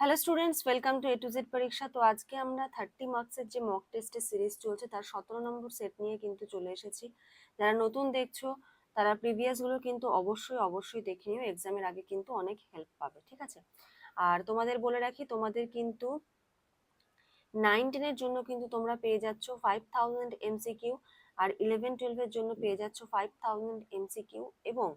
Hello students welcome to A to Z পরীক্ষা তো আজকে আমরা থার্টি মার্কসের যে মক টেস্টের সিরিজ চলছে, তার সতেরো নম্বর সেট নিয়ে কিন্তু চলে এসেছি। যারা নতুন দেখছ, তারা প্রিভিয়াসগুলো কিন্তু অবশ্যই অবশ্যই দেখে নিও। এক্সামের আগে কিন্তু অনেক হেল্প পাবে, ঠিক আছে? আর তোমাদের বলে রাখি, তোমাদের কিন্তু নাইন টেনের জন্য কিন্তু তোমরা পেয়ে যাচ্ছ ফাইভ থাউজেন্ড এমসিকিউ আর ইলেভেন টুয়েলভের জন্য পেয়ে যাচ্ছ ফাইভ থাউজেন্ড এমসিকিউ এবং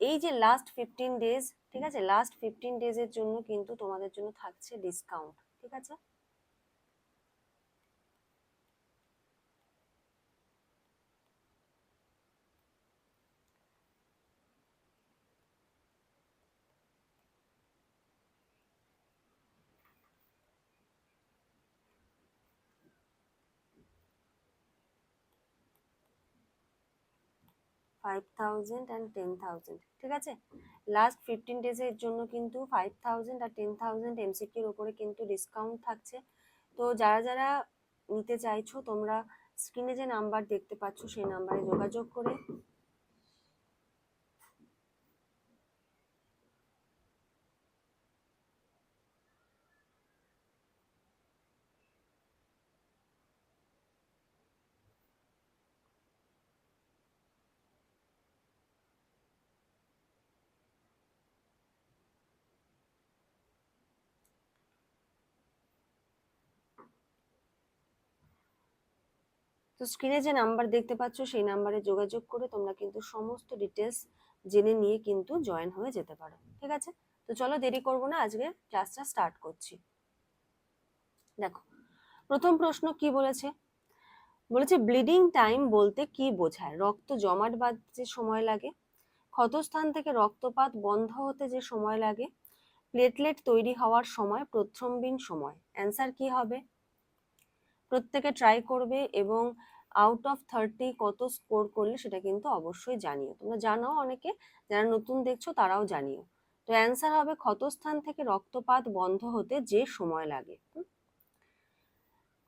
এই যে লাস্ট ফিফটিন ডেজ ঠিক আছে? লাস্ট ফিফটিন ডেজের জন্য কিন্তু তোমাদের জন্য থাকছে ডিসকাউন্ট ঠিক আছে? Five thousand and ten thousand ঠিক আছে? লাস্ট ফিফটিন ডেজের জন্য কিন্তু ফাইভ থাউজেন্ড আর টেন থাউজেন্ড এমসিকিউর ওপরে কিন্তু ডিসকাউন্ট থাকছে। তো যারা যারা নিতে চাইছো, তোমরা স্ক্রিনে যে নাম্বার দেখতে পাচ্ছ, সেই নাম্বারে যোগাযোগ করে তো স্ক্রিনে যে নাম্বার দেখতে পাচ্ছ, সেই নাম্বারে যোগাযোগ করে তোমরা কিন্তু সমস্ত ডিটেলস জেনে নিয়ে কিন্তু জয়েন হয়ে যেতে পারো, ঠিক আছে? তো চলো দেরি করব না, আজকে ক্লাসটা স্টার্ট করছি। দেখো, প্রথম প্রশ্ন কি বলেছে? বলেছে ব্লিডিং টাইম বলতে কি বোঝায়? রক্ত জমাট বাঁধতে সময় লাগে? ক্ষতস্থান থেকে রক্তপাত বন্ধ হতে যে সময় লাগে? প্লেটলেট তৈরি হওয়ার সময়, প্রথমবিন সময়? অ্যান্সার কি হবে? প্রত্যেকে ট্রাই করবে এবং আউট অফ থার্টি কত স্কোর করলে সেটা কিন্তু অবশ্যই জানিও। তোমরা জানাও অনেকে, যারা নতুন দেখছ তারাও জানিও। তো অ্যান্সার হবে ক্ষতস্থান থেকে রক্তপাত বন্ধ হতে যে সময় লাগে।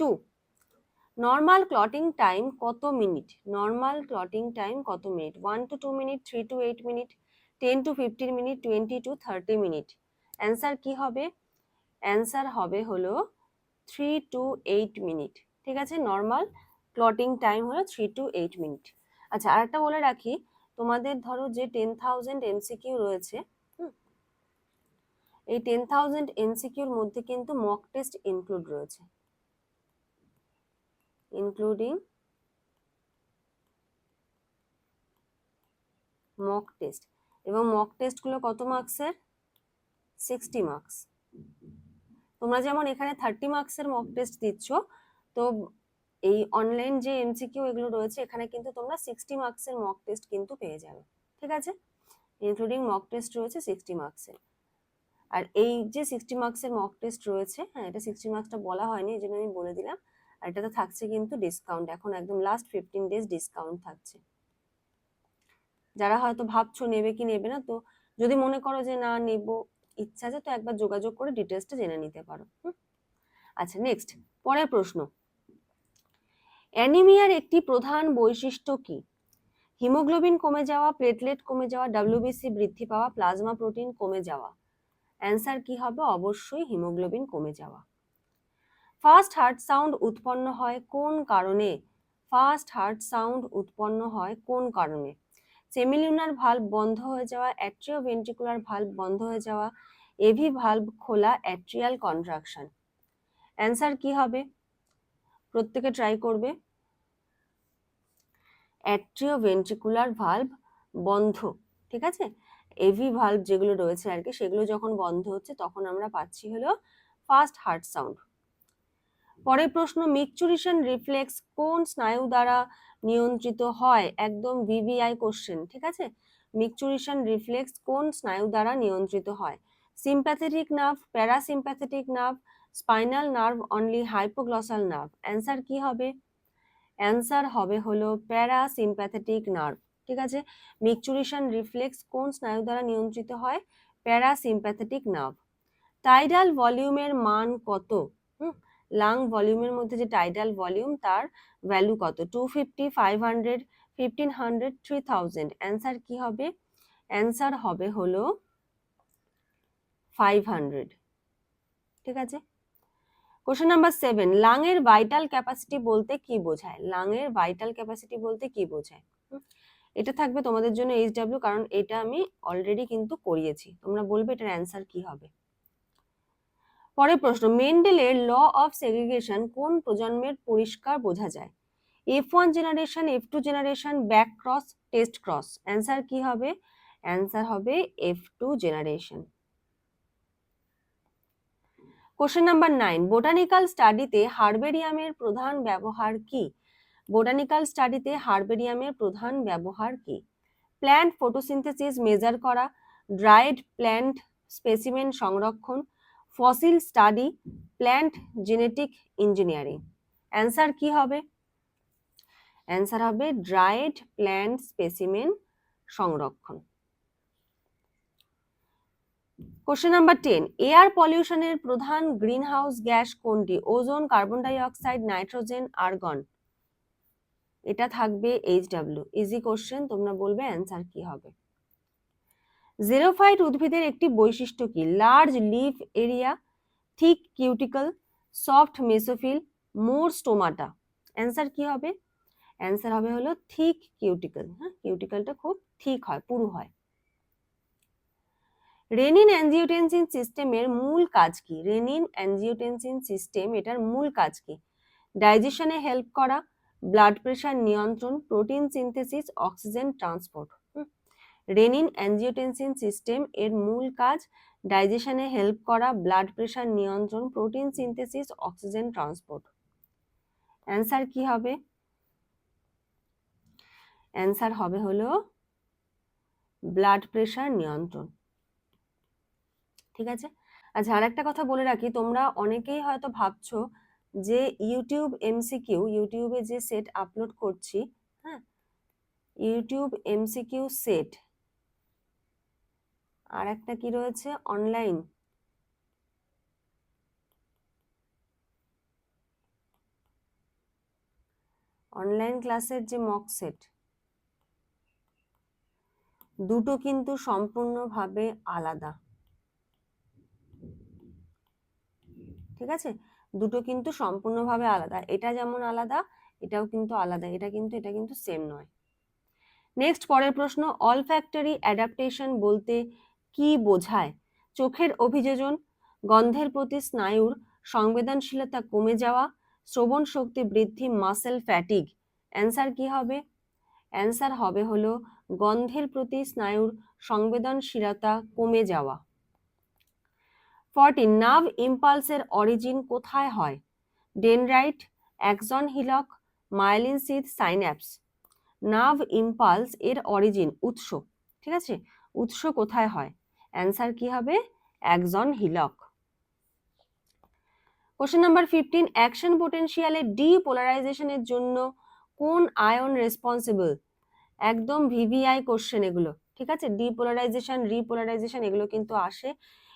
টু নর্মাল ক্লটিং টাইম কত মিনিট নর্মাল ক্লটিং টাইম কত minute one to two minute three to eight minute ten to fifteen minute twenty to thirty minute answer কি হবে? অ্যান্সার হবে হলো থ্রি টু এইট মিনিট ঠিক আছে? Normal clotting time হলো three to eight minute আচ্ছা আর একটা বলে রাখি, তোমাদের ধরো যে টেন থাউজেন্ড এমসিকিউ রয়েছে এই টেন থাউজেন্ড এমসিকিউর মধ্যে কিন্তু মক টেস্ট ইনক্লুড রয়েছে। ইনক্লুডিং মক টেস্ট এবং মক টেস্টগুলো কত মার্কসের সিক্সটি মার্কস তোমরা যেমন এখানে থার্টি মার্কসের মক টেস্ট দিচ্ছ, তো এই অনলাইন যে এমসিকিউ এগুলো রয়েছে, এখানে কিন্তু তোমরা সিক্সটি মার্কসের মক টেস্ট কিন্তু পেয়ে যাবে, ঠিক আছে? ইনক্লুডিং মক টেস্ট রয়েছে সিক্সটি মার্কসের আর এই যে সিক্সটি মার্কসের মক টেস্ট রয়েছে হ্যাঁ এটা সিক্সটি মার্কসটা বলা হয়নি, এই জন্য আমি বলে দিলাম। আর এটাতে থাকছে কিন্তু ডিসকাউন্ট এখন একদম লাস্ট ফিফটিন ডেজ ডিসকাউন্ট থাকছে। যারা হয়তো ভাবছ নেবে কি নেবে না, তো যদি মনে করো যে না নেব ইচ্ছা আছে তো একবার যোগাযোগ করে ডিটেলসটা জেনে নিতে পারো আচ্ছা নেক্সট পরের প্রশ্ন। অ্যানিমিয়ার একটি প্রধান বৈশিষ্ট্য কি? হিমোগ্লোবিন কমে যাওয়া প্লেটলেট কমে যাওয়া ডাব্লিউবিসি বৃদ্ধি পাওয়া প্লাজমা প্রোটিন কমে যাওয়া। অ্যান্সার কি হবে? অবশ্যই হিমোগ্লোবিন কমে যাওয়া। ফার্স্ট হার্ট সাউন্ড উৎপন্ন হয় কোন কারণে? ফার্স্ট হার্ট সাউন্ড উৎপন্ন হয় কোন কারণে? সেমিলিউনার ভাল্ব বন্ধ হয়ে যাওয়া অ্যাট্রিও ভেন্ট্রিকুলার ভাল্ব বন্ধ হয়ে যাওয়া এভি ভাল্ব খোলা অ্যাট্রিয়াল কন্ট্রাকশন অ্যান্সার কি হবে? প্রত্যেকে ট্রাই করবে। অ্যাট্রিও ভেন্ট্রিকুলার ভাল্ব বন্ধ, ঠিক আছে? এভি ভাল্ব যেগুলো রয়েছে আর কি, সেগুলো যখন বন্ধ হচ্ছে, তখন আমরা পাচ্ছি হলো ফার্স্ট হার্ট সাউন্ড পরের প্রশ্ন মিকচুরিশন রিফ্লেক্স কোন স্নায়ু দ্বারা নিয়ন্ত্রিত হয়? একদম ভিভিআই কোশ্চেন ঠিক আছে? মিকচুরিশন রিফ্লেক্স কোন স্নায়ু দ্বারা নিয়ন্ত্রিত হয়? Sympathetic nerve parasympathetic nerve spinal nerve only hypoglossal nerve answer কি হবে? অ্যান্সার হবে হলো প্যারাসিম্প্যাথেটিক নার্ভ ঠিক আছে? মিকচুরিশন রিফ্লেক্স কোন স্নায়ু দ্বারা নিয়ন্ত্রিত হয়? প্যারাসিম্প্যাথেটিক নার্ভ টাইডাল ভলিউমের মান কত? হুম লাং ভলিউমের মধ্যে যে টাইডাল ভলিউম তার ভ্যালু কত? Two fifty five hundred fifteen hundred three thousand answer কি হবে? অ্যান্সার হবে হলো ফাইভ হান্ড্রেড ঠিক আছে? কোশ্চেন নাম্বার সেভেন লাংয়ের ভাইটাল ক্যাপাসিটি বলতে কি বোঝায়? লাংয়ের ভাইটাল ক্যাপাসিটি বলতে কি বোঝায়? এটা থাকবে তোমাদের জন্য এইচ ডাব্লিউ কারণ এটা আমি অলরেডি কিন্তু করিয়েছি। তোমরা বলবে এটার অ্যান্সার কি হবে? পরের প্রশ্ন, মেন্ডেলের ল অফ সেগ্রিগেশন কোন প্রজন্মের পরিষ্কার বোঝা যায়? F one generation F two generation back cross test cross answer কি হবে? অ্যান্সার হবে F two generation question number nine botanical স্টাডিতে হার্বেরিয়ামের প্রধান ব্যবহার কি? বোটানিক্যাল স্টাডিতে হার্বেরিয়ামের প্রধান ব্যবহার কি? প্ল্যান্ট ফটোসিনথেসিস মেজার করা ড্রাইড প্ল্যান্ট স্পেসিমেন সংরক্ষণ fossil study, plant genetic engineering. Answer কি হবে? অ্যান্সার হবে ড্রাইড প্ল্যান্ট স্পেসিমেন সংরক্ষণ। কোশ্চেন নাম্বার টেন, এয়ার পলিউশনের প্রধান গ্রিন হাউস গ্যাস কোনটি? Ozone, carbon dioxide nitrogen, argon. এটা থাকবে এইচ ডাব্লিউ। ইজি কোশ্চেন তোমরা বলবে অ্যান্সার কি হবে। জেরোফাইট উদ্ভিদের একটি বৈশিষ্ট্য কি? Large leaf area thick cuticle soft mesophyll more stomata answer কি হবে? অ্যান্সার হবে হলো থিক কিউটিকল হ্যাঁ কিউটিকলটা খুব থিক হয়, পুরু হয়। রেনিন অ্যানজিওটেনসিন সিস্টেমের মূল কাজ কি? রেনিন অ্যানজিওটেনসিন সিস্টেম এটার মূল কাজ কি? ডাইজেশনে হেল্প করা ব্লাড প্রেশার নিয়ন্ত্রণ protein synthesis oxygen transport renin angiotensin system এর মূল কাজ, ডাইজেশনে হেল্প করা, ব্লাড প্রেশার নিয়ন্ত্রণ, protein synthesis, oxygen transport. Answer কি হবে? অ্যান্সার হবে হলো ব্লাড প্রেশার নিয়ন্ত্রণ। ঠিক আছে? আচ্ছা আর একটা কথা বলে রাখি, তোমরা অনেকেই হয়তো ভাবছ যে ইউটিউব এমসিকিউ, ইউটিউবে যে সেট আপলোড করছি হ্যাঁ? ইউটিউব এমসিকিউ সেট আর একটা কি রয়েছে? অনলাইন অনলাইন ক্লাসের যে মক সেট দুটো কিন্তু সম্পূর্ণভাবে আলাদা। ঠিক আছে? দুটো কিন্তু সম্পূর্ণভাবে আলাদা। এটা যেমন আলাদা, এটাও কিন্তু আলাদা। এটা কিন্তু এটা কিন্তু সেম নয়। নেক্সট পরের প্রশ্ন অল ফ্যাক্টরি অ্যাডাপ্টেশন বলতে কি বোঝায়? চোখের অভিযোজন, গন্ধের প্রতি স্নায়ুর সংবেদনশীলতা কমে যাওয়া, শ্রবণ শক্তি বৃদ্ধি মাসেল ফ্যাটিগ অ্যান্সার কি হবে? অ্যান্সার হবে হলো গন্ধের প্রতি স্নায়ুর সংবেদনশীলতা কমে যাওয়া। ফর্টি নার্ভ ইম্পালসের অরিজিন কোথায় হয়? Dendrite axon hillock myelin sheath synapse nerve impulse এর অরিজিন উৎস। ঠিক আছে? উৎস কোথায় হয়? অ্যান্সার কি হবে? একজন hillock. Question number fifteen action পোটেনশিয়ালের ডিপোলারাইজেশনের জন্য কোন আয়ন রেসপন্সিবল একদম ভিভিআই কোশ্চেন এগুলো, ঠিক আছে? ডিপোলারাইজেশন রিপোলারাইজেশন এগুলো কিন্তু আসে।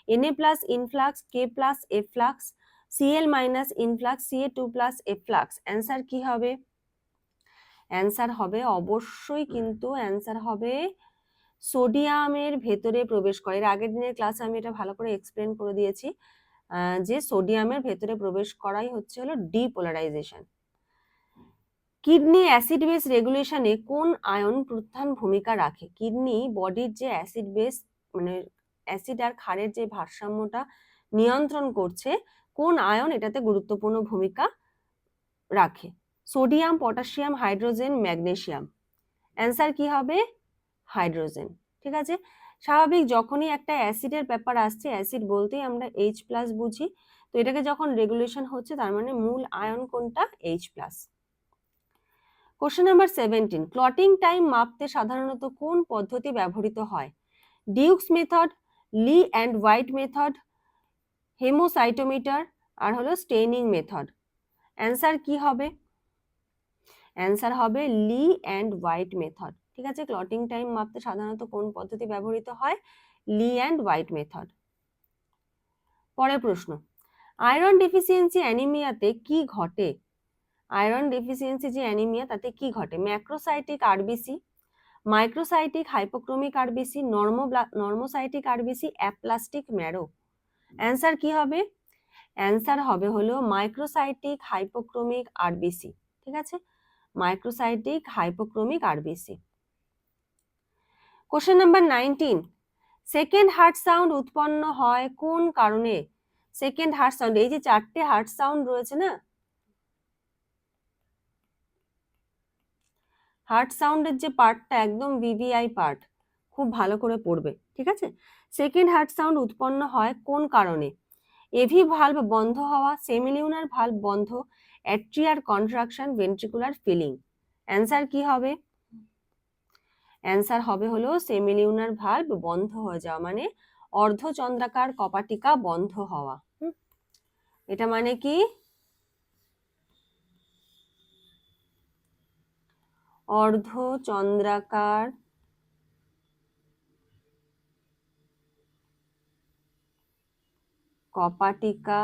Na plus influx K plus efflux CL minus influx CA two plus efflux answer কি হবে? অ্যান্সার হবে, অবশ্যই কিন্তু অ্যান্সার হবে সোডিয়ামের ভেতরে প্রবেশ করে। এর আগের দিনের ক্লাসে আমি এটা ভালো করে এক্সপ্লেন করে দিয়েছি। যে সোডিয়ামের ভেতরে প্রবেশ করাই হচ্ছে হলো ডিপোলারাইজেশন কিডনি অ্যাসিড বেস রেগুলেশনে কোন আয়ন প্রধান ভূমিকা রাখে? কিডনি বডির যে অ্যাসিড বেস মানে অ্যাসিড আর ক্ষারের যে ভারসাম্যটা নিয়ন্ত্রণ করছে, কোন আয়ন এটাতে গুরুত্বপূর্ণ ভূমিকা রাখে? Sodium, potassium, hydrogen, magnesium. Answer কি হবে? হাইড্রোজেন, ঠিক আছে? স্বাভাবিক যখনই একটা অ্যাসিডের ব্যাপার আসছে, অ্যাসিড বলতেই আমরা এইচ প্লাস বুঝি, তো এটাকে যখন রেগুলেশন হচ্ছে, তার মানে মূল আয়ন কোনটা? H plus question number seventeen clotting time মাপতে সাধারণত কোন পদ্ধতি ব্যবহৃত হয়? Duke's method Lee and White method haemocytometer আর হলো স্টেনিং মেথড অ্যান্সার কি হবে? অ্যান্সার হবে লি অ্যান্ড হোয়াইট মেথড ঠিক আছে? ক্লটিং টাইম মাপতে সাধারণত কোন পদ্ধতি ব্যবহৃত হয়? লি অ্যান্ড হোয়াইট মেথড পরের প্রশ্ন আয়রন ডেফিসিয়েন্সি অ্যানিমিয়াতে কি ঘটে? আয়রন ডেফিসিয়েন্সি যে অ্যানিমিয়া তাতে কি ঘটে? Macrocytic RBC microcytic hypochromic RBC normo normocytic RBC aplastic marrow answer কি হবে? অ্যান্সার হবে হলো মাইক্রোসাইটিক হাইপোক্রোমিক আরবিসি ঠিক আছে? Microcytic hypochromic RBC question number nineteen second heart sound উৎপন্ন হয় কোন কারণে? সেকেন্ড হার্ট সাউন্ড এই যে চারটে হার্ট সাউন্ড রয়েছে না? হার্ট সাউন্ডের যে পার্টটা একদম ভিভিআই পার্ট, খুব ভালো করে পড়বে, ঠিক আছে? সেকেন্ড হার্ট সাউন্ড উৎপন্ন হয় কোন কারণে? এভি ভালভ বন্ধ হওয়া সেমিলিউনার ভাল্ব বন্ধ অ্যাট্রিয়ার কন্ট্রাকশন ভেন্ট্রিকুলার ফিলিং অ্যান্সার কি হবে? অ্যান্সার হবে হলো সেমিলিউনার ভালভ বন্ধ হয়ে যাওয়া মানে অর্ধচন্দ্রাকার কপাটিকা বন্ধ হওয়া? এটা মানে কি অর্ধচন্দ্রাকার কপাটিকা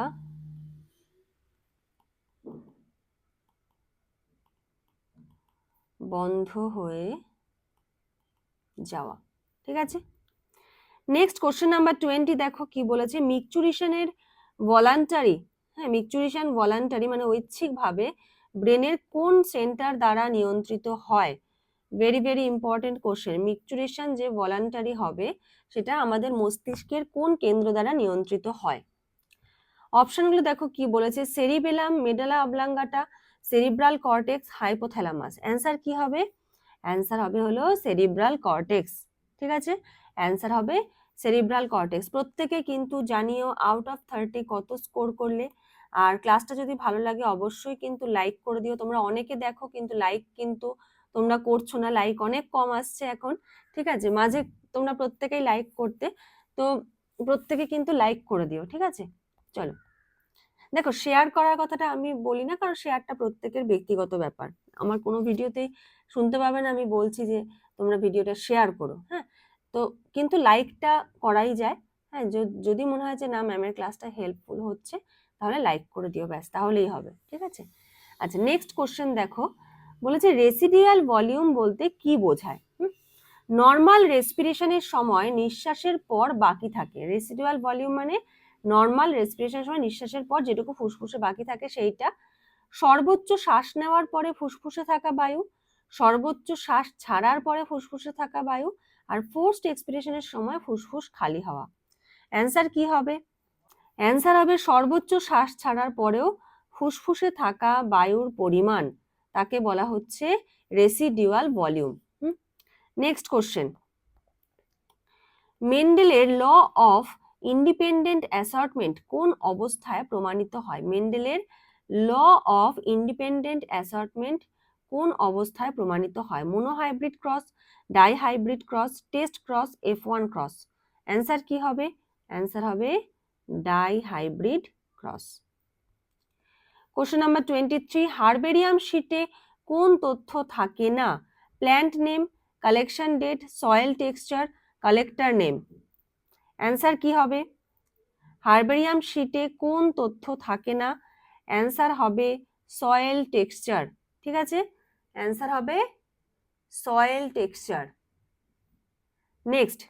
বন্ধ হয়ে যাওয়া, ঠিক আছে? নেক্সট কোশ্চেন নাম্বার টোয়েন্টি দেখো কি বলেছে মিকচুরিশনের ভলান্টারি হ্যাঁ মিকচুরিশন ভলান্টারি মানে ঐচ্ছিকভাবে ব্রেনের কোন সেন্টার দ্বারা নিয়ন্ত্রিত হয়? Very very important question micturition যে ভলান্টারি হবে, সেটা আমাদের মস্তিষ্কের কোন কেন্দ্র দ্বারা নিয়ন্ত্রিত হয়? অপশনগুলো দেখো কি বলেছে cerebellum medulla oblongata cerebral cortex hypothalamus answer কি হবে? অ্যান্সার হবে হলো সেরিব্রাল কর্টেক্স ঠিক আছে? অ্যান্সার হবে সেরিব্রাল কর্টেক্স প্রত্যেকে কিন্তু জানিও আউট অফ থার্টি কত স্কোর করলে। আর ক্লাসটা যদি ভালো লাগে অবশ্যই কিন্তু লাইক করে দিও। তোমরা অনেকে দেখো কিন্তু লাইক কিন্তু তোমরা করছ না লাইক অনেক কম আসছে এখন, ঠিক আছে? মাঝে তোমরা প্রত্যেকেই লাইক করতে। তো প্রত্যেকে কিন্তু লাইক করে দিও, ঠিক আছে? চলো। দেখো শেয়ার করার কথাটা আমি বলি না, কারণ শেয়ারটা প্রত্যেকের ব্যক্তিগত ব্যাপার। আমার কোনো ভিডিওতেই শুনতে পাবে না, আমি বলছি যে তোমরা ভিডিওটা শেয়ার করো হ্যাঁ? তো কিন্তু লাইকটা করাই যায় হ্যাঁ? যদি মনে হয় যে না ম্যামের ক্লাসটা হেল্পফুল হচ্ছে, তাহলে লাইক করে দিও ব্যাস, তাহলেই হবে, ঠিক আছে? আচ্ছা নেক্সট কোশ্চেন দেখো, বলেছে রেসিডিয়াল ভলিউম বলতে কি বোঝায়? নর্মাল রেসপিরেশনের সময় নিঃশ্বাসের পর বাকি থাকে। রেসিডুয়াল ভলিউম মানে নর্মাল রেসপিরেশনের সময় নিঃশ্বাসের পর যেটুকু ফুসফুসে বাকি থাকে সেইটা। সর্বোচ্চ শ্বাস নেওয়ার পরে ফুসফুসে থাকা বায়ু, সর্বোচ্চ শ্বাস ছাড়ার পরে ফুসফুসে থাকা বায়ু, আর ফোর্সড এক্সপিরেশনের সময় ফুসফুস খালি হওয়া। অ্যান্সার কি হবে? অ্যান্সার হবে সর্বোচ্চ শ্বাস ছাড়ার পরেও ফুসফুসে থাকা বায়ুর পরিমাণ, তাকে বলা হচ্ছে রেসিডিউয়াল ভলিউম নেক্সট কোশ্চেন মেন্ডেলের ল অফ ইন্ডিপেন্ডেন্ট অ্যাসর্টমেন্ট কোন অবস্থায় প্রমাণিত হয়? মেন্ডেলের ল অফ ইন্ডিপেন্ডেন্ট অ্যাসর্টমেন্ট কোন অবস্থায় প্রমাণিত হয়? Monohybrid cross dihybrid cross test cross F one cross answer কি হবে? অ্যান্সার হবে dihybrid cross question number twenty three herbarium শিটে কোন তথ্য থাকে না? Plant name collection date soil texture collector name answer কি হবে? হার্বেরিয়াম শিটে কোন তথ্য থাকে না? অ্যান্সার হবে সয়েল টেক্সচার ঠিক আছে? অ্যান্সার হবে সয়েল টেক্সচার নেক্সট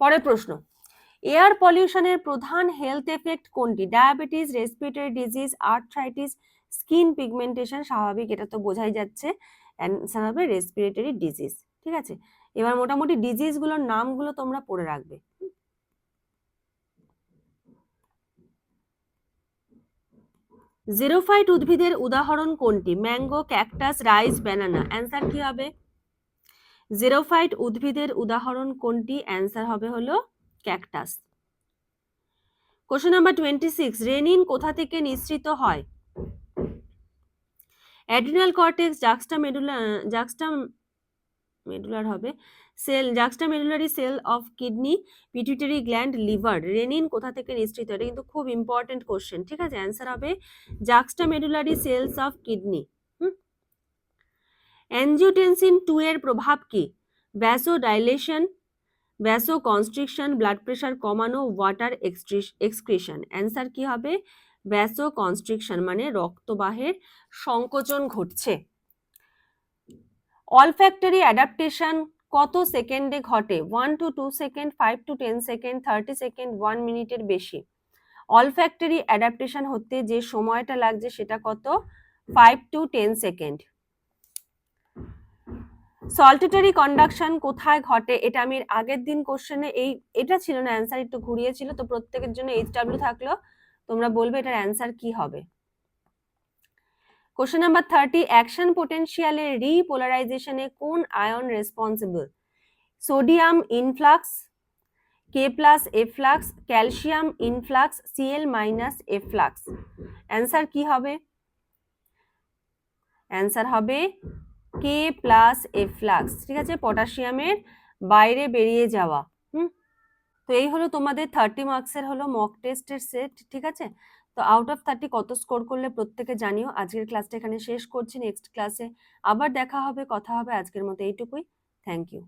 পরের প্রশ্ন। এয়ার পলিউশনের প্রধান হেলথ এফেক্ট কোনটি? Diabetes respiratory disease arthritis skin pigmentation স্বাভাবিক, এটা তো বোঝাই যাচ্ছে। অ্যান্সার হবে রেসপিরেটরি ডিজিজ ঠিক আছে? এবার মোটামুটি ডিজিজগুলোর নামগুলো তোমরা পড়ে রাখবে। জেরোফাইট উদ্ভিদের উদাহরণ কোনটি? Mango cactus rice banana answer কি হবে? জেরোফাইট উদ্ভিদের উদাহরণ কোনটি? অ্যান্সার হবে হলো cactus. Question number twenty six renin কোথা থেকে নিঃসৃত হয়? Adrenal cortex, juxta medulla juxta মেডুলার হবে। Cell juxta medullary cell of kidney pituitary gland, liver. Renin কোথা থেকে নিঃসৃত? এটা কিন্তু খুব ইম্পর্টেন্ট কোশ্চেন। ঠিক আছে, অ্যান্সার হবে juxta medullary cells of kidney. Angiotensin two এর প্রভাব কি? Vaso vaso constriction blood pressure কমানো ওয়াটার এক্সক্রিশন অ্যান্সার কি হবে? ভ্যাসো কনস্ট্রিকশন মানে রক্তবাহের সংকোচন ঘটছে। অল অলফ্যাক্টরি অ্যাডাপ্টেশন কত সেকেন্ডে ঘটে? One to two second five to ten second thirty second one মিনিটের বেশি। অল অলফ্যাক্টরি অ্যাডাপ্টেশন হতে যে সময়টা লাগছে সেটা কত? Five to ten second saltatory conduction কোথায় ঘটে? এটা আমি আগের দিন কোশ্চেনে এই, এটা ছিল না অ্যান্সার একটু ঘুরিয়েছিল তো প্রত্যেকের জন্য এইচ ডাব্লিউ থাকল। তোমরা বলবে এটার অ্যান্সার কি হবে? কোশ্চেন নাম্বার থার্টি অ্যাকশন পোটেনশিয়ালের রিপোলারাইজেশনে কোন ion responsible sodium influx K plus efflux calcium influx CL minus efflux answer কি হবে? অ্যান্সার হবে কে প্লাস এফ্লাক্স ঠিক আছে? পটাশিয়ামের বাইরে বেরিয়ে যাওয়া, হুম? তো এই হলো তোমাদের থার্টি মার্কসের হলো মক টেস্টের সেট ঠিক আছে? তো আউট অফ থার্টি কত স্কোর করলে প্রত্যেকে জানিও। আজকের ক্লাসটা এখানে শেষ করছি নেক্সট ক্লাসে আবার দেখা হবে, কথা হবে আজকের মতো এইটুকুই। Thank you